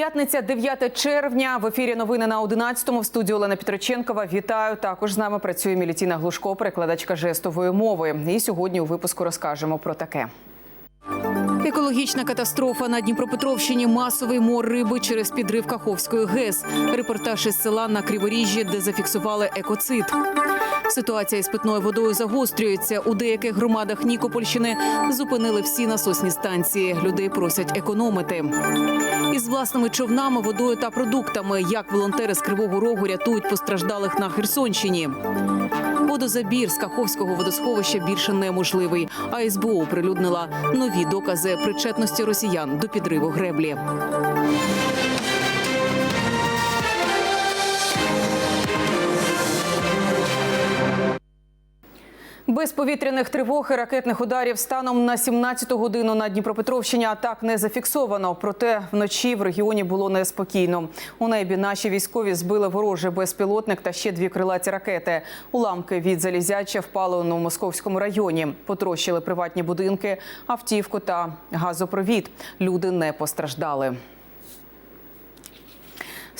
П'ятниця, 9 червня. В ефірі новини на 11-му. В студії Олена Петроченкова. Вітаю. Також з нами працює Мілітіна Глушко, перекладачка жестової мови. І сьогодні у випуску розкажемо про таке. Екологічна катастрофа на Дніпропетровщині. Масовий мор риби через підрив Каховської ГЕС. Репортаж із села на Криворіжжі, де зафіксували екоцид. Ситуація із питною водою загострюється. У деяких громадах Нікопольщини зупинили всі насосні станції. Людей просять економити. Із власними човнами, водою та продуктами, як волонтери з Кривого Рогу рятують постраждалих на Херсонщині. Водозабір з Каховського водосховища більше неможливий. А СБУ оприлюднила нові докази причетності росіян до підриву греблі. Без повітряних тривог і ракетних ударів станом на 17 годину на Дніпропетровщині атак не зафіксовано. Проте вночі в регіоні було неспокійно. У небі наші військові збили ворожий безпілотник та ще дві крилаті ракети. Уламки від залізяча впали у Новомосковському районі. Потрощили приватні будинки, автівку та газопровід. Люди не постраждали.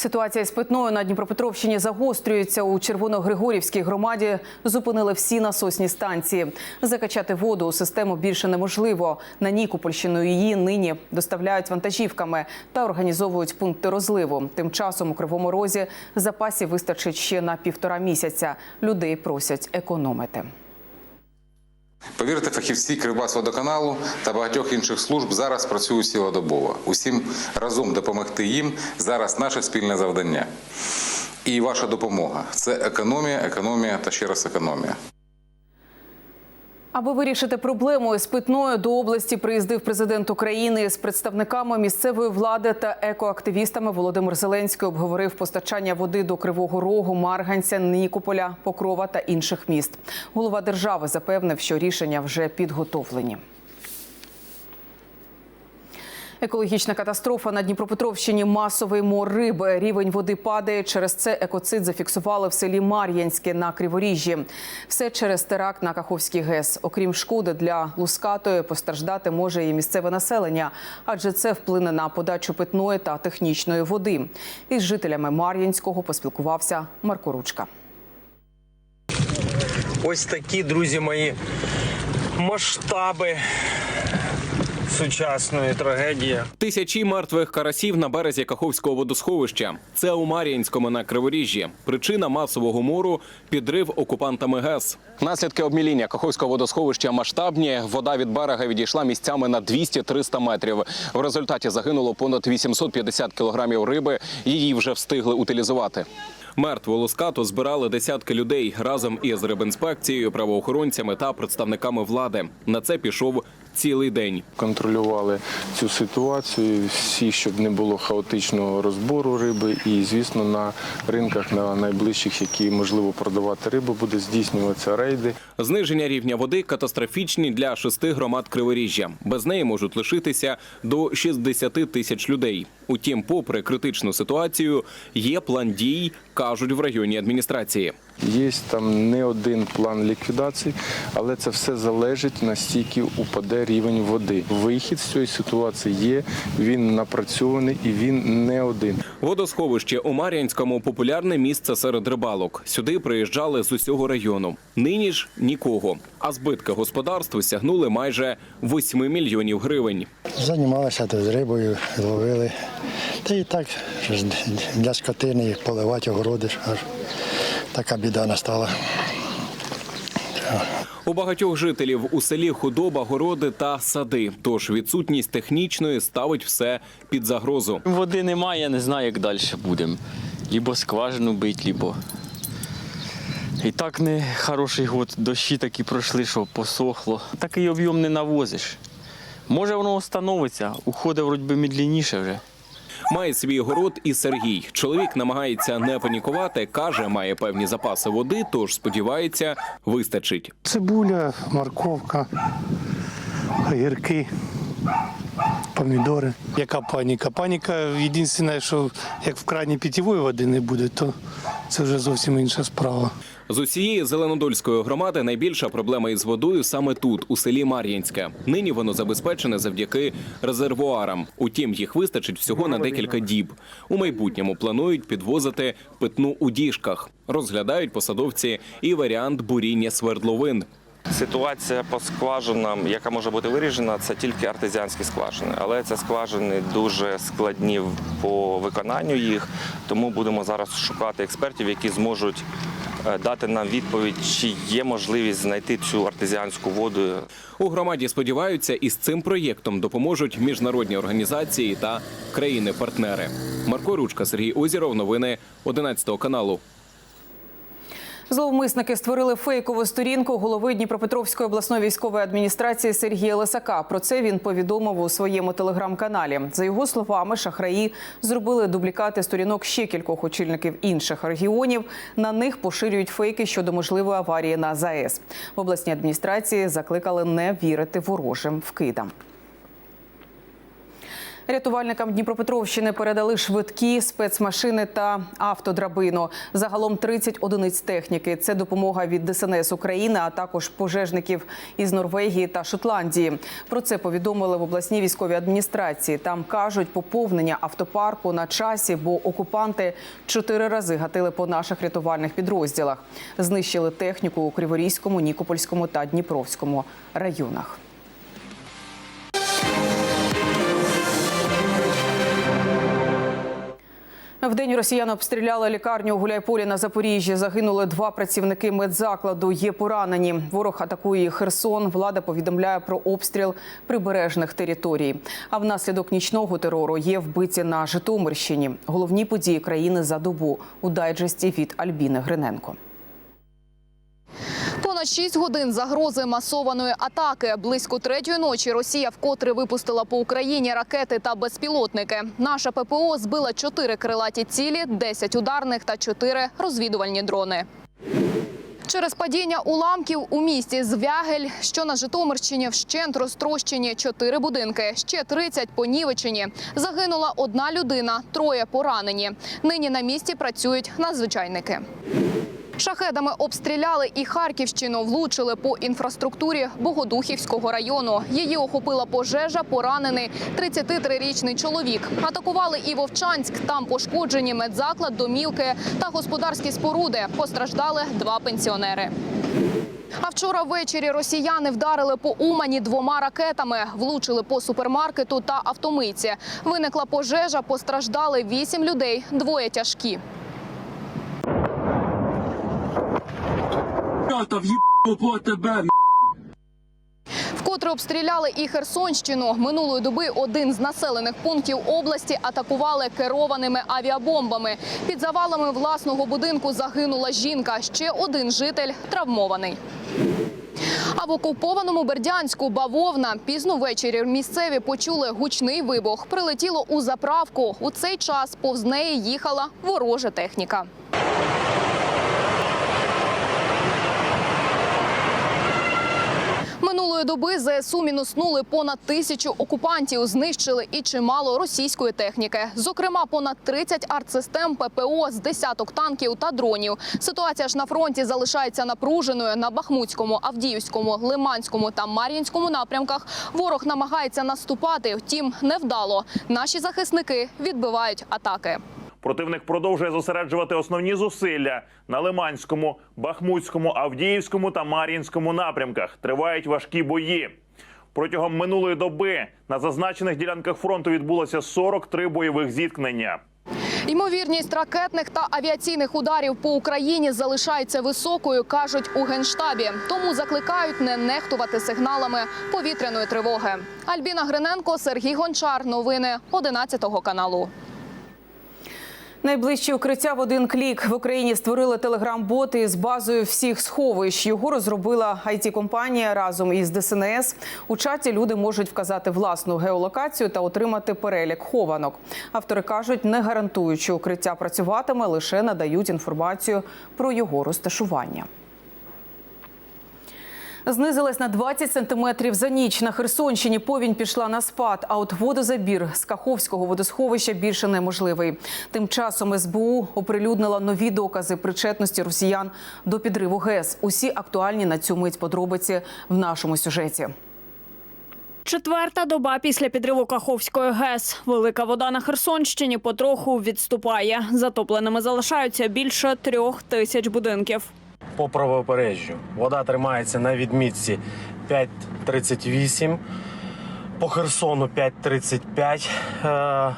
Ситуація з питною на Дніпропетровщині загострюється. У Червоногригорівській громаді зупинили всі насосні станції. Закачати воду у систему більше неможливо. На Нікопольщину її нині доставляють вантажівками та організовують пункти розливу. Тим часом у Кривому Розі запасів вистачить ще на півтора місяця. Людей просять економити. Повірте, фахівці Кривбасводоканалу та багатьох інших служб зараз працюють цілодобово. Усім разом допомогти їм зараз наше спільне завдання. І ваша допомога це економія, економія та ще раз економія. Аби вирішити проблему з питною до області приїздив президент України з представниками місцевої влади та екоактивістами. Володимир Зеленський обговорив постачання води до Кривого Рогу, Марганця, Нікополя, Покрова та інших міст. Голова держави запевнив, що рішення вже підготовлені. Екологічна катастрофа на Дніпропетровщині. Масовий мор риби. Рівень води падає. Через це екоцид зафіксували в селі Мар'янське на Криворіжжі. Все через теракт на Каховський ГЕС. Окрім шкоди для лускатої, постраждати може і місцеве населення, адже це вплине на подачу питної та технічної води. Із жителями Мар'янського поспілкувався Марко Ручка. Ось такі, друзі мої, масштаби сучасної трагедії. Тисячі мертвих карасів на березі Каховського водосховища. Це у Мар'їнському на Криворіжжі. Причина масового мору підрив окупантами ГЕС. Наслідки обміління Каховського водосховища масштабні. Вода від берега відійшла місцями на 200-300 метрів. В результаті загинуло понад 850 кілограмів риби. Її вже встигли утилізувати. Мертву лускату збирали десятки людей разом із рибінспекцією, правоохоронцями та представниками влади. На це пішов цілий день. контролювали цю ситуацію, всі, щоб не було хаотичного розбору риби. І, звісно, на ринках на найближчих, які можливо продавати рибу, буде здійснюватися рейди. Зниження рівня води катастрофічні для шести громад Криворіжжя. Без неї можуть лишитися до 60 тисяч людей. Утім, попри критичну ситуацію, є план дій, кажуть в районній адміністрації. Є там не один план ліквідації, але це все залежить настільки упаде рівень води. Вихід з цієї ситуації є, він напрацьований і він не один. Водосховище у Мар'янському популярне місце серед рибалок. Сюди приїжджали з усього району. Нині ж нікого. А збитки господарству сягнули майже 8 мільйонів гривень. Займалися тут з рибою, ловили. Та і так для скотини їх поливати, огороди. Аж така біда настала. У багатьох жителів у селі худоба, городи та сади. Тож відсутність технічної ставить все під загрозу. Води немає, не знаю, як далі будемо. Лібо скважину бить, лібо. І так не хороший год. Дощі такі пройшли, що посохло. Такий об'єм не навозиш. Може воно встановиться, уходить вроді би медленніше вже. Має свій город і Сергій. Чоловік намагається не панікувати, каже, має певні запаси води, тож сподівається, вистачить. Цибуля, морковка, огірки, помідори. Яка паніка? Паніка єдине, що як в крані питьової води не буде, то це вже зовсім інша справа. З усієї зеленодольської громади найбільша проблема із водою саме тут, у селі Мар'їнське. Нині воно забезпечене завдяки резервуарам. Утім, їх вистачить всього на декілька діб. У майбутньому планують підвозити питну у діжках. Розглядають посадовці і варіант буріння свердловин. Ситуація по скважинам, яка може бути вирішена, це тільки артезіанські скважини. Але це скважини дуже складні по виконанню їх, тому будемо зараз шукати експертів, які зможуть е, дати нам відповідь, чи є можливість знайти цю артезіанську воду. У громаді сподіваються, із цим проєктом допоможуть міжнародні організації та країни-партнери. Марко Ручка, Сергій Озіров. Новини 11 каналу. Зловмисники створили фейкову сторінку голови Дніпропетровської обласної військової адміністрації Сергія Лисака. Про це він повідомив у своєму телеграм-каналі. За його словами, шахраї зробили дублікати сторінок ще кількох очільників інших регіонів. На них поширюють фейки щодо можливої аварії на ЗАЕС. В обласній адміністрації закликали не вірити ворожим вкидам. Рятувальникам Дніпропетровщини передали швидкі спецмашини та автодрабину. Загалом 30 одиниць техніки. Це допомога від ДСНС України, а також пожежників із Норвегії та Шотландії. Про це повідомили в обласній військовій адміністрації. Там кажуть, поповнення автопарку на часі, бо окупанти чотири рази гатили по наших рятувальних підрозділах. Знищили техніку у Криворізькому, Нікопольському та Дніпровському районах. В день росіяни обстріляли лікарню у Гуляйполі на Запоріжжі. Загинули два працівники медзакладу. Є поранені. Ворог атакує Херсон. Влада повідомляє про обстріл прибережних територій. А внаслідок нічного терору є вбиті на Житомирщині. Головні події країни за добу у дайджесті від Альбіни Гриненко. Понад 6 годин загрози масованої атаки. Близько третьої ночі Росія вкотре випустила по Україні ракети та безпілотники. Наша ППО збила 4 крилаті цілі, 10 ударних та 4 розвідувальні дрони. Через падіння уламків у місті Звягель, що на Житомирщині, вщент розтрощені чотири будинки, ще 30 понівечені. Загинула одна людина, троє поранені. Нині на місці працюють надзвичайники. Шахедами обстріляли і Харківщину, влучили по інфраструктурі Богодухівського району. Її охопила пожежа, поранений 33-річний чоловік. Атакували і Вовчанськ. Там пошкоджені медзаклад, домівки та господарські споруди. Постраждали два пенсіонери. А вчора ввечері росіяни вдарили по Умані двома ракетами, влучили по супермаркету та автомийці. Виникла пожежа, постраждали вісім людей, двоє тяжкі. Вкотре обстріляли і Херсонщину. Минулої доби один з населених пунктів області атакували керованими авіабомбами. Під завалами власного будинку загинула жінка. Ще один житель травмований. А в окупованому Бердянську бавовна пізно ввечері місцеві почули гучний вибух. Прилетіло у заправку. У цей час повз неї їхала ворожа техніка. Минулої доби ЗСУ мінуснули понад тисячу окупантів, знищили і чимало російської техніки. Зокрема, понад 30 артсистем ППО з десяток танків та дронів. Ситуація ж на фронті залишається напруженою на Бахмутському, Авдіївському, Лиманському та Мар'їнському напрямках. Ворог намагається наступати, втім невдало. Наші захисники відбивають атаки. Противник продовжує зосереджувати основні зусилля на Лиманському, Бахмутському, Авдіївському та Мар'їнському напрямках. Тривають важкі бої. Протягом минулої доби на зазначених ділянках фронту відбулося 43 бойових зіткнення. Ймовірність ракетних та авіаційних ударів по Україні залишається високою, кажуть у генштабі. Тому закликають не нехтувати сигналами повітряної тривоги. Альбіна Гриненко, Сергій Гончар. Новини 11 каналу. Найближче укриття в один клік в Україні створили телеграм-боти з базою всіх сховищ. Його розробила it компанія разом із ДСНС. У чаті люди можуть вказати власну геолокацію та отримати перелік хованок. Автори кажуть, не гарантують, що укриття працюватиме, лише надають інформацію про його розташування. Знизилась на 20 сантиметрів за ніч. На Херсонщині повінь пішла на спад, а от водозабір з Каховського водосховища більше неможливий. Тим часом СБУ оприлюднила нові докази причетності росіян до підриву ГЕС. Усі актуальні на цю мить подробиці в нашому сюжеті. Четверта доба після підриву Каховської ГЕС. Велика вода на Херсонщині потроху відступає. Затопленими залишаються більше трьох тисяч будинків. По правобережжю. Вода тримається на відмітці 5,38. По Херсону 5,35. Е,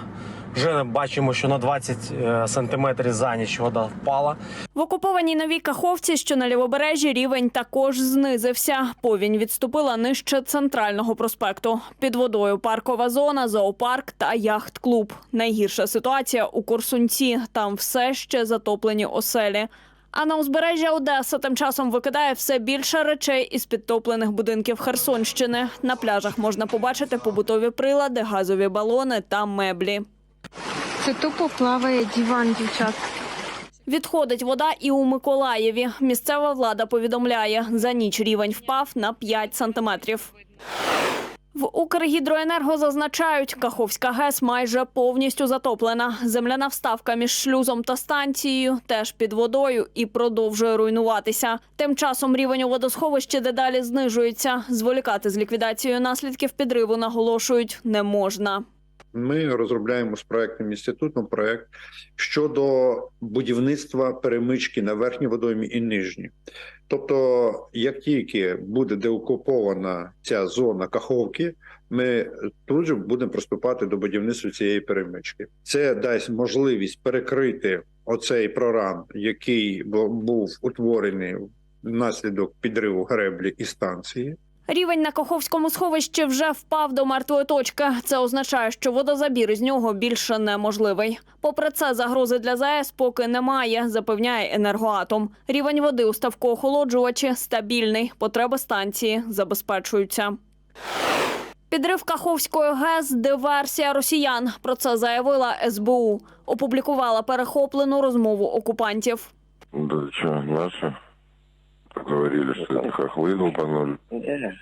Вже бачимо, що на 20 е, сантиметрів за ніч вода впала. В окупованій новій Каховці, що на лівобережжі, рівень також знизився. Повінь відступила нижче центрального проспекту. Під водою паркова зона, зоопарк та яхт-клуб. Найгірша ситуація у Корсунці. Там все ще затоплені оселі. А на узбережжя Одеса тим часом викидає все більше речей із підтоплених будинків Херсонщини. На пляжах можна побачити побутові прилади, газові балони та меблі. Це тупо плаває диван, дівчат. Відходить вода і у Миколаєві. Місцева влада повідомляє, за ніч рівень впав на 5 сантиметрів. В Укргідроенерго зазначають, Каховська ГЕС майже повністю затоплена. Земляна вставка між шлюзом та станцією теж під водою і продовжує руйнуватися. Тим часом рівень у водосховищі дедалі знижується. Зволікати з ліквідацією наслідків підриву наголошують не можна. Ми розробляємо з проектним інститутом проект щодо будівництва перемички на верхній водоймі і нижній. Тобто, як тільки буде деокупована ця зона каховки, ми тут же будемо приступати до будівництва цієї перемички. Це дасть можливість перекрити оцей проран, який був утворений внаслідок підриву греблі і станції. Рівень на Каховському сховищі вже впав до мертвої точки. Це означає, що водозабір із нього більше неможливий. Попри це, загрози для ЗАЕС поки немає, запевняє енергоатом. Рівень води у ставкоохолоджувачі стабільний. Потреби станції забезпечуються. Підрив Каховської ГЕС – диверсія росіян. Про це заявила СБУ. Опублікувала перехоплену розмову окупантів. Да наши? Говорили, что это хохлы долбанули. Не.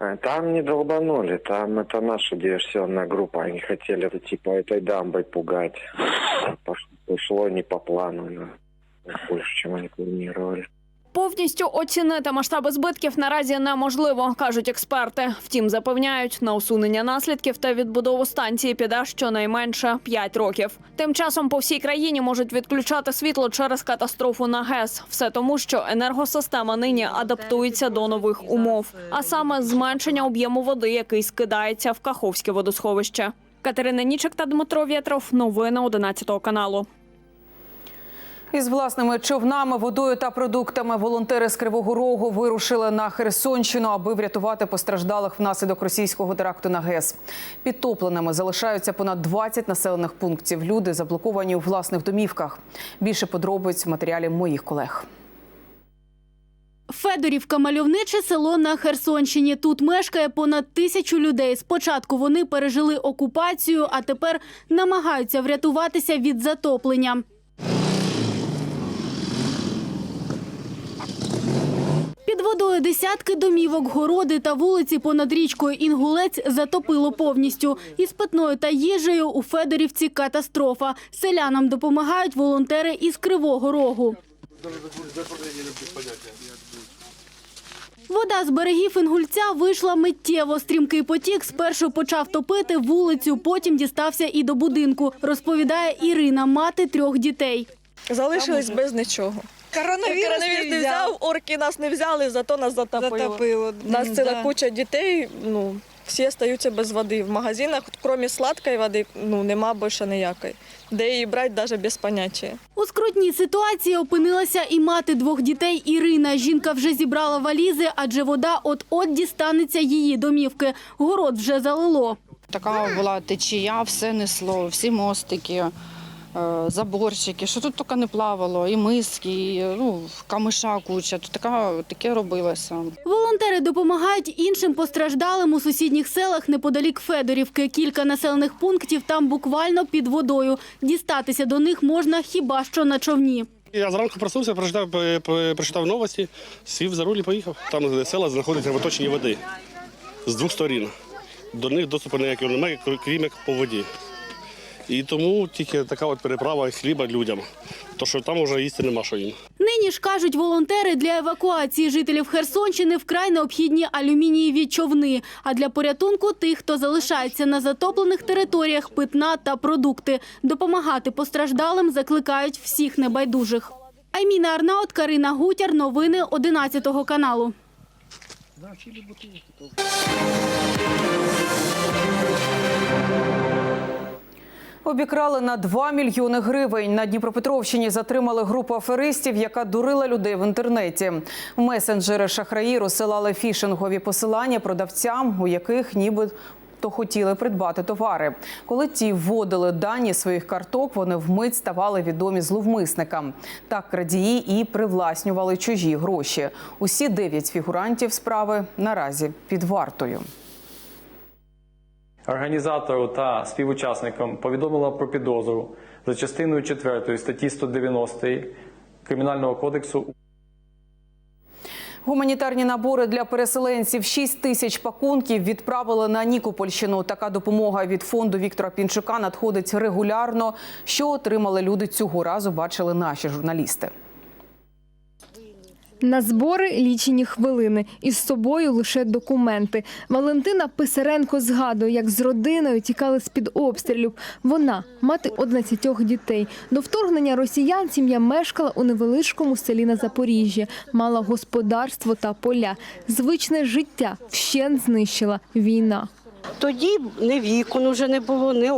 А, Там не долбанули, там это наша диверсионная группа. Они хотели это, типа этой дамбой пугать. Пош- Пошло не по плану, но больше, чем они планировали. Повністю оцінити масштаби збитків наразі неможливо, кажуть експерти. Втім, запевняють, на усунення наслідків та відбудову станції піде щонайменше 5 років. Тим часом по всій країні можуть відключати світло через катастрофу на ГЕС. Все тому, що енергосистема нині адаптується до нових умов, а саме зменшення об'єму води, який скидається в Каховське водосховище. Катерина Нічик та Дмитро Вєтров. Новини 11 каналу. Із власними човнами, водою та продуктами волонтери з Кривого Рогу вирушили на Херсонщину, аби врятувати постраждалих внаслідок російського теракту на ГЕС. Підтопленими залишаються понад 20 населених пунктів. Люди заблоковані у власних домівках. Більше подробиць в матеріалі моїх колег. Федорівка мальовниче село на Херсонщині. Тут мешкає понад тисячу людей. Спочатку вони пережили окупацію, а тепер намагаються врятуватися від затоплення. Під водою десятки домівок, городи та вулиці понад річкою Інгулець затопило повністю. Із питною та їжею у Федорівці катастрофа. Селянам допомагають волонтери із Кривого Рогу. Вода з берегів Інгульця вийшла миттєво. Стрімкий потік спершу почав топити вулицю, потім дістався і до будинку, розповідає Ірина, мати трьох дітей. Залишились без нічого. Коронавірус не взяв. орки нас не взяли, зато нас затопило. Затопило. Нас М, ціла да. куча дітей, ну, всі залишаються без води. В магазинах, крім сладкої води, ну, нема більше ніякої. Де її брати, навіть без поняття. У скрутній ситуації опинилася і мати двох дітей Ірина. Жінка вже зібрала валізи, адже вода от-от дістанеться її домівки. Город вже залило. Така була течія, все несло, всі мостики, е, заборчики, що тут тільки не плавало, і миски, і, ну, камиша куча. Тут така, таке робилося. Волонтери допомагають іншим постраждалим у сусідніх селах неподалік Федорівки. Кілька населених пунктів там буквально під водою. Дістатися до них можна хіба що на човні. Я зранку проснувся, прочитав, е, е, прочитав новості, сів за руль і поїхав. Там села знаходяться в оточенні води з двох сторін. До них доступу ніякого немає, крім як по воді. І тому тільки така от переправа хліба людям. То що там вже їсти нема що їм. Нині ж кажуть волонтери для евакуації жителів Херсонщини вкрай необхідні алюмінієві човни. А для порятунку тих, хто залишається на затоплених територіях, питна та продукти. Допомагати постраждалим закликають всіх небайдужих. Айміна Арнаут, Карина Гутяр. Новини 11 каналу. Обікрали на 2 мільйони гривень. На Дніпропетровщині затримали групу аферистів, яка дурила людей в інтернеті. Месенджери шахраї розсилали фішингові посилання продавцям, у яких ніби то хотіли придбати товари. Коли ті вводили дані своїх карток, вони вмить ставали відомі зловмисникам. Так крадії і привласнювали чужі гроші. Усі дев'ять фігурантів справи наразі під вартою. Організатору та співучасникам повідомила про підозру за частиною 4 статті 190 Кримінального кодексу Гуманітарні набори для переселенців 6 тисяч пакунків відправили на Нікопольщину. Така допомога від фонду Віктора Пінчука надходить регулярно. Що отримали люди цього разу, бачили наші журналісти. На збори лічені хвилини. Із собою лише документи. Валентина Писаренко згадує, як з родиною тікали з-під обстрілів. Вона мати 11 дітей. До вторгнення росіян сім'я мешкала у невеличкому селі на Запоріжжі, мала господарство та поля. Звичне життя вщент знищила війна. Тоді ні вікон вже не було, ні,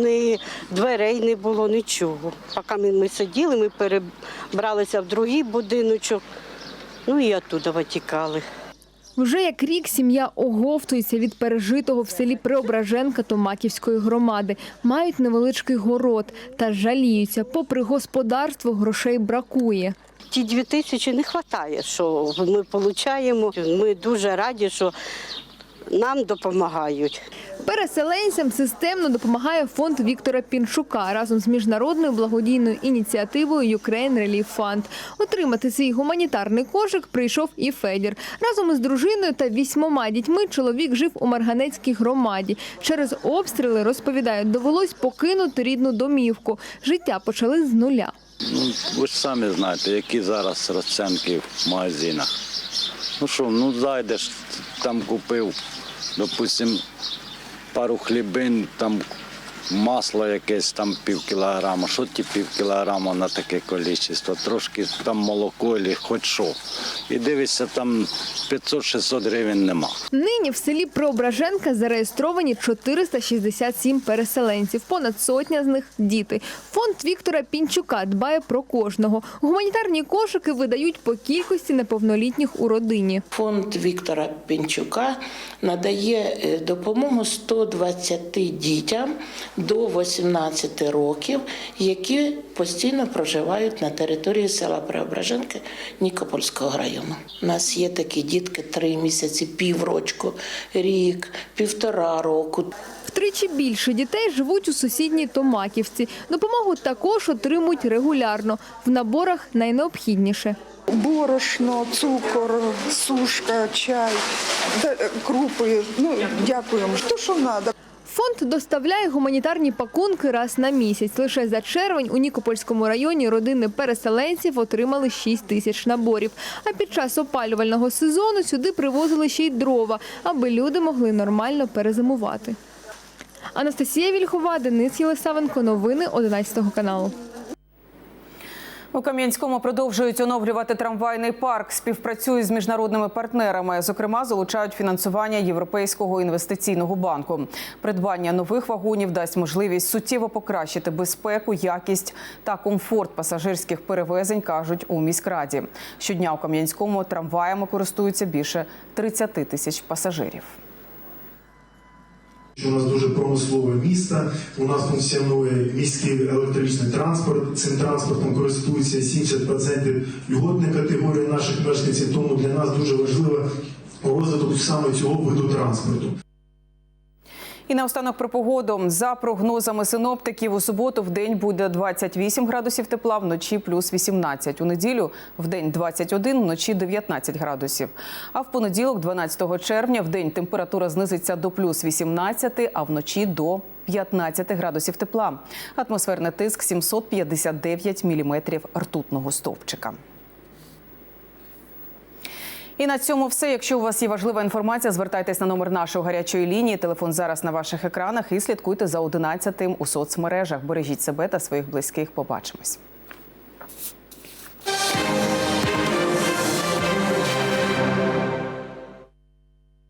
ні дверей не було, нічого. Поки ми сиділи, ми перебралися в другий будиночок, ну і оттуда витікали. Вже як рік сім'я оговтується від пережитого в селі Преображенка Томаківської громади. Мають невеличкий город та жаліються. Попри господарство, грошей бракує. Ті дві тисячі не вистачає, що ми отримуємо. Ми дуже раді, що нам допомагають. Переселенцям системно допомагає фонд Віктора Пінчука разом з міжнародною благодійною ініціативою Ukraine Relief Fund. Отримати свій гуманітарний кошик прийшов і Федір. Разом із дружиною та вісьмома дітьми чоловік жив у Марганецькій громаді. Через обстріли розповідають, довелось покинути рідну домівку. Життя почали з нуля. Ну, ви ж самі знаєте, які зараз розцінки в магазинах. Ну що, ну зайдеш, там купив, допустим, пару хлібин, там масло якесь, там пів кілограма. Що ті пів кілограма на таке кількість? Трошки там молоко, або хоч що. І дивишся, там 500-600 гривень нема. Нині в селі Преображенка зареєстровані 467 переселенців. Понад сотня з них діти. Фонд Віктора Пінчука дбає про кожного. Гуманітарні кошики видають по кількості неповнолітніх у родині. Фонд Віктора Пінчука надає е, допомогу 120 дітям до 18 років, які постійно проживають на території села Преображенки Нікопольського району. У нас є такі дітки три місяці, піврочку, рік, півтора року. Втричі більше дітей живуть у сусідній Томаківці. Допомогу також отримують регулярно. В наборах найнеобхідніше. Борошно, цукор, сушка, чай, крупи. Ну, дякуємо. Що що треба. Фонд доставляє гуманітарні пакунки раз на місяць. Лише за червень у Нікопольському районі родини переселенців отримали 6 тисяч наборів. А під час опалювального сезону сюди привозили ще й дрова, аби люди могли нормально перезимувати. Анастасія Вільхова, Денис Єлисавенко. Новини 11 каналу. У Кам'янському продовжують оновлювати трамвайний парк. Співпрацюють з міжнародними партнерами. Зокрема, залучають фінансування Європейського інвестиційного банку. Придбання нових вагонів дасть можливість суттєво покращити безпеку, якість та комфорт пасажирських перевезень, кажуть у міськраді. Щодня у Кам'янському трамваями користуються більше 30 тисяч пасажирів. У нас дуже промислове місто. У нас функціонує міський електричний транспорт. Цим транспортом користуються 70% льготних категорій наших мешканців. Тому для нас дуже важливо розвиток саме цього виду транспорту. І наостанок про погоду. За прогнозами синоптиків, у суботу в день буде 28 градусів тепла, вночі плюс 18. У неділю в день 21, вночі 19 градусів. А в понеділок, 12 червня, в день температура знизиться до плюс 18, а вночі до 15 градусів тепла. Атмосферний тиск 759 міліметрів ртутного стовпчика. І на цьому все. Якщо у вас є важлива інформація, звертайтесь на номер нашої гарячої лінії. Телефон зараз на ваших екранах і слідкуйте за 11 у соцмережах. Бережіть себе та своїх близьких. Побачимось.